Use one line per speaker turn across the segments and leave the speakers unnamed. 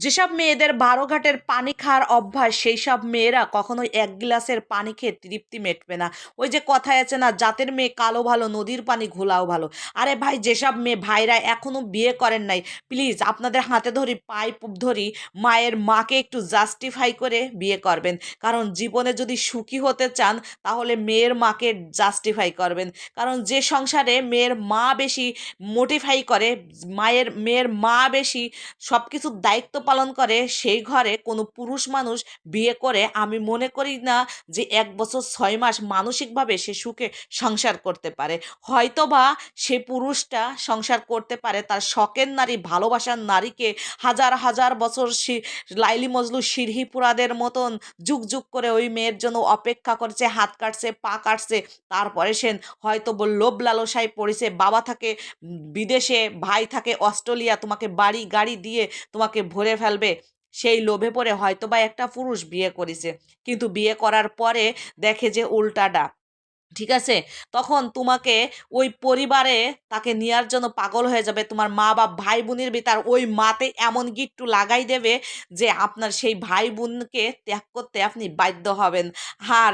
যেসব মেয়েদের বারো ঘাটের পানি খাওয়ার অভ্যাস সেই সব মেয়েরা কখনোই এক গ্লাসের পানি খেয়ে তৃপ্তি মেটবে না। ওই যে কথায় আছে না, জাতের মেয়ে কালো ভালো, নদীর পানি ঘোলাও ভালো। আরে ভাই, যেসব মেয়ে ভাইরা এখনও বিয়ে করেন নাই, প্লিজ আপনাদের হাতে ধরি পাইপ ধরি, মায়ের মাকে একটু জাস্টিফাই করে বিয়ে করবেন। কারণ জীবনে যদি সুখী হতে চান, তাহলে মেয়ের মাকে জাস্টিফাই করবেন। কারণ যে সংসারে মেয়ের মা বেশি মোটিফাই করে, মায়ের, মেয়ের মা বেশি সব কিছুর দায়িত্ব পালন করে, সেই ঘরে কোনো পুরুষ মানুষ বিয়ে করে, আমি মনে করি না যে এক বছর ছয় মাস মানসিকভাবে সে সুখে সংসার করতে পারে। হয়তোবা সে পুরুষটা সংসার করতে পারে, তার শখের নারী, ভালোবাসার নারীকে হাজার হাজার বছর লাইলি মজলু সিরহিপুরাদের মতন যুগ যুগ করে ওই মেয়ের জন্য অপেক্ষা করছে, হাত কাটছে, পা কাটছে। তারপরে সে হয়তো লোভ লালসায় পড়েছে, বাবা থাকে বিদেশে, ভাই থাকে, অস্ট্রেলিয়া, তোমাকে বাড়ি, গাড়ি দিয়ে তোমাকে ভরে ফেলবে, সেই লোভে পড়ে হয়তো বা একটা পুরুষ বিয়ে করেছে। কিন্তু বিয়ে করার পরে দেখে যে উল্টাটা। ঠিক আছে? তখন তোমাকে ওই পরিবারে তাকে নেওয়ার জন্য পাগল হয়ে যাবে। তোমার মা বা ভাই বোনের ভিতর ওই মাতে এমন গিট্টু লাগাই দেবে যে আপনার সেই ভাই বোনকে ত্যাগ করতে আপনি বাধ্য হবেন। আর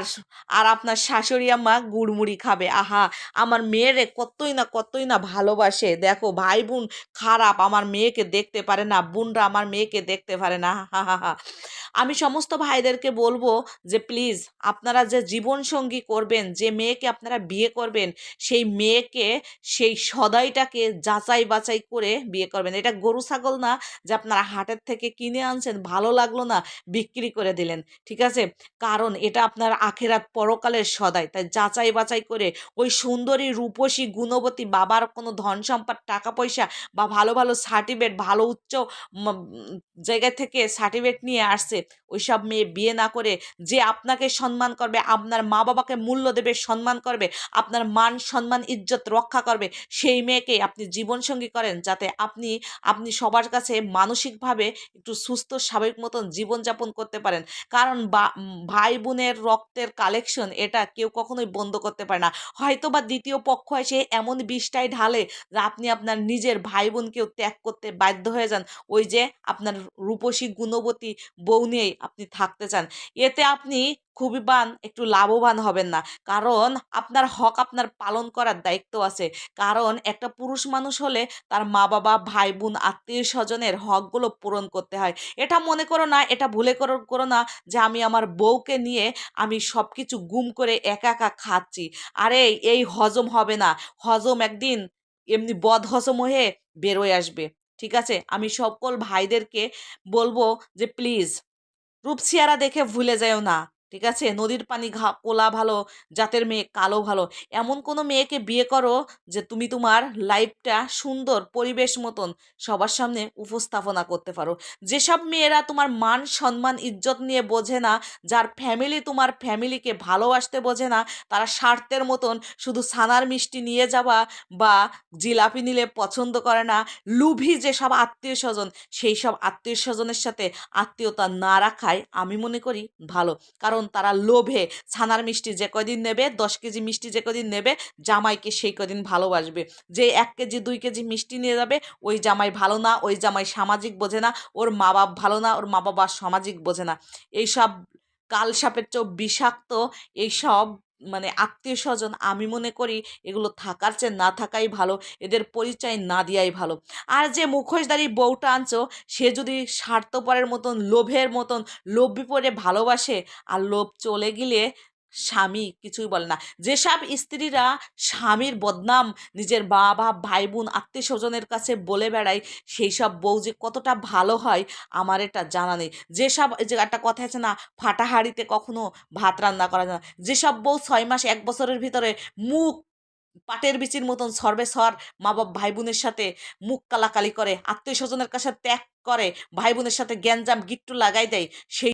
আর আপনার শাশুড়ি আম্মা গুড়মুড়ি খাবে। আহা! আমার মেয়েরে কতই না কতই না ভালোবাসে। দেখো ভাই বোন খারাপ, আমার মেয়েকে দেখতে পারে না, বোনরা আমার মেয়েকে দেখতে পারে না। হা হা হা আমি সমস্ত ভাইদেরকে বলব যে, প্লিজ, আপনারা যে জীবনসঙ্গী করবেন, যে মেয়েকে আপনারা বিয়ে করবেন, সেই মেয়েকে, সেই সদাইটাকে যাচাই বাছাই করে বিয়ে করবেন। এটা গরু, ছাগল না যে আপনারা হাটের থেকে কিনে আনছেন, ভালো লাগল না, বিক্রি করে দিলেন, ঠিক আছে? কারণ এটা আপনার আখেরাত পরকালের সদাই, তাই যাচাই বাছাই করে ওই সুন্দরী, রূপসী, গুণবতী বাবার কোনো ধন সম্পদ, টাকা পয়সা বা ভালো ভালো সার্টিফিকেট ভালো উচ্চ জায়গা থেকে সার্টিফিকেট নিয়ে আসছে, ওইসব মেয়ে বিয়ে না করে যে আপনাকে সম্মান করবে, আপনার মা বাবাকে মূল্য দেবে সম্মান করবে, আপনার মান সম্মান, ইজ্জত রক্ষা করবে, সেই মেয়েকে আপনি জীবনসঙ্গী করেন যাতে আপনি আপনি সবার কাছে মানসিকভাবে একটু সুস্থ, স্বাভাবিক মতন জীবনযাপন করতে পারেন। কারণ ভাই বোনের রক্তের কালেকশন এটা কেউ কখনোই বন্ধ করতে পারে না। হয়তো বা দ্বিতীয় পক্ষ এসে এমন বিষটাই ঢালে আপনি আপনার নিজের ভাই বোনকেও ত্যাগ করতে বাধ্য হয়ে যান। ওই যে আপনার রূপসী, গুণবতী বউ নিয়েই আপনি থাকতে চান। এতে আপনি খুবই বান, একটু লাভবান হবেন না। কারণ আপনার হক আপনার পালন করার দায়িত্ব আছে। কারণ একটা পুরুষ মানুষ হলে তার মা বাবা ভাই বোন আত্মীয় স্বজনের হকগুলো পূরণ করতে হয়। এটা মনে করো না, এটা ভুলে করো করো না যে আমি আমার বউকে নিয়ে আমি সব কিছু গুম করে একা একা খাচ্ছি। আরে, এই হজম হবে না। হজম একদিন এমনি বদ হজম হয়ে বেরোয় আসবে। ঠিক আছে? আমি সকল ভাইদেরকে বলব যে, প্লিজ, রূপসিয়ারা দেখে ভুলে যাও না। ঠিক আছে? নদীর পানি ঘা, কোলা ভালো, জাতের মেয়ে কালো ভালো। এমন কোনো মেয়েকে বিয়ে করো যে তুমি তোমার লাইফটা সুন্দর পরিবেশ মতন সবার সামনে উপস্থাপনা করতে পারো। যেসব মেয়েরা তোমার মান, সম্মান, ইজ্জত নিয়ে বোঝে না, যার ফ্যামিলি তোমার ফ্যামিলিকে ভালোবাসতে বোঝে না, তারা স্বার্থের মতন শুধু ছানার মিষ্টি নিয়ে যাওয়া বা জিলাপি নিলে পছন্দ করে না, লুভি যেসব আত্মীয় স্বজন সেই সব আত্মীয় স্বজনের সাথে আত্মীয়তা না রাখায় আমি মনে করি ভালো। কারণ তারা লোভে। ছানার মিষ্টি যে কদিন নেবে, দশ কেজি মিষ্টি যে কদিন নেবে, জামাইকে সেই কদিন ভালোবাসবে। যে এক কেজি, দুই কেজি মিষ্টি নিয়ে যাবে, ওই জামাই ভালো না, ওই জামাই সামাজিক বোঝে না, ওর মা বাপ ভালো না, ওর মা বাবা সামাজিক বোঝে না। এইসব কাল সাপের চোখ বিষাক্ত এইসব মানে আত্মীয় স্বজন আমি মনে করি এগুলো থাকার চেয়ে না থাকাই ভালো, এদের পরিচয় না দেওয়াই ভালো। আর যে মুখোশদারি বউটা আনছো, সে যদি স্বার্থপরের মতন, লোভের মতন, লোভ বিপরে ভালোবাসে, আর লোভ চলে গেলে স্বামী কিছুই বলে না। যেসব স্ত্রীরা স্বামীর বদনাম নিজের বাবা ভাই বোন আত্মীয় স্বজনের কাছে বলে বেড়ায় সেই সব বউ যে কতটা ভালো হয়, আমার এটা জানা নেই। যেসব যে একটা কথা আছে না ফাটা হাঁড়িতে কখনো ভাত রান্না করা যায় না। যেসব বউ ছয় মাস, এক বছরের ভিতরে মুখ পাটের বিচির মতন সর্বে সর মা বাপ ভাই বোনের সাথে মুখ কালাকালি করে আত্মীয় স্বজনের কাছে ত্যাগ করে ভাই বোনের সাথে গ্যাঞ্জাম গিট্টু লাগাই দেয়, সেই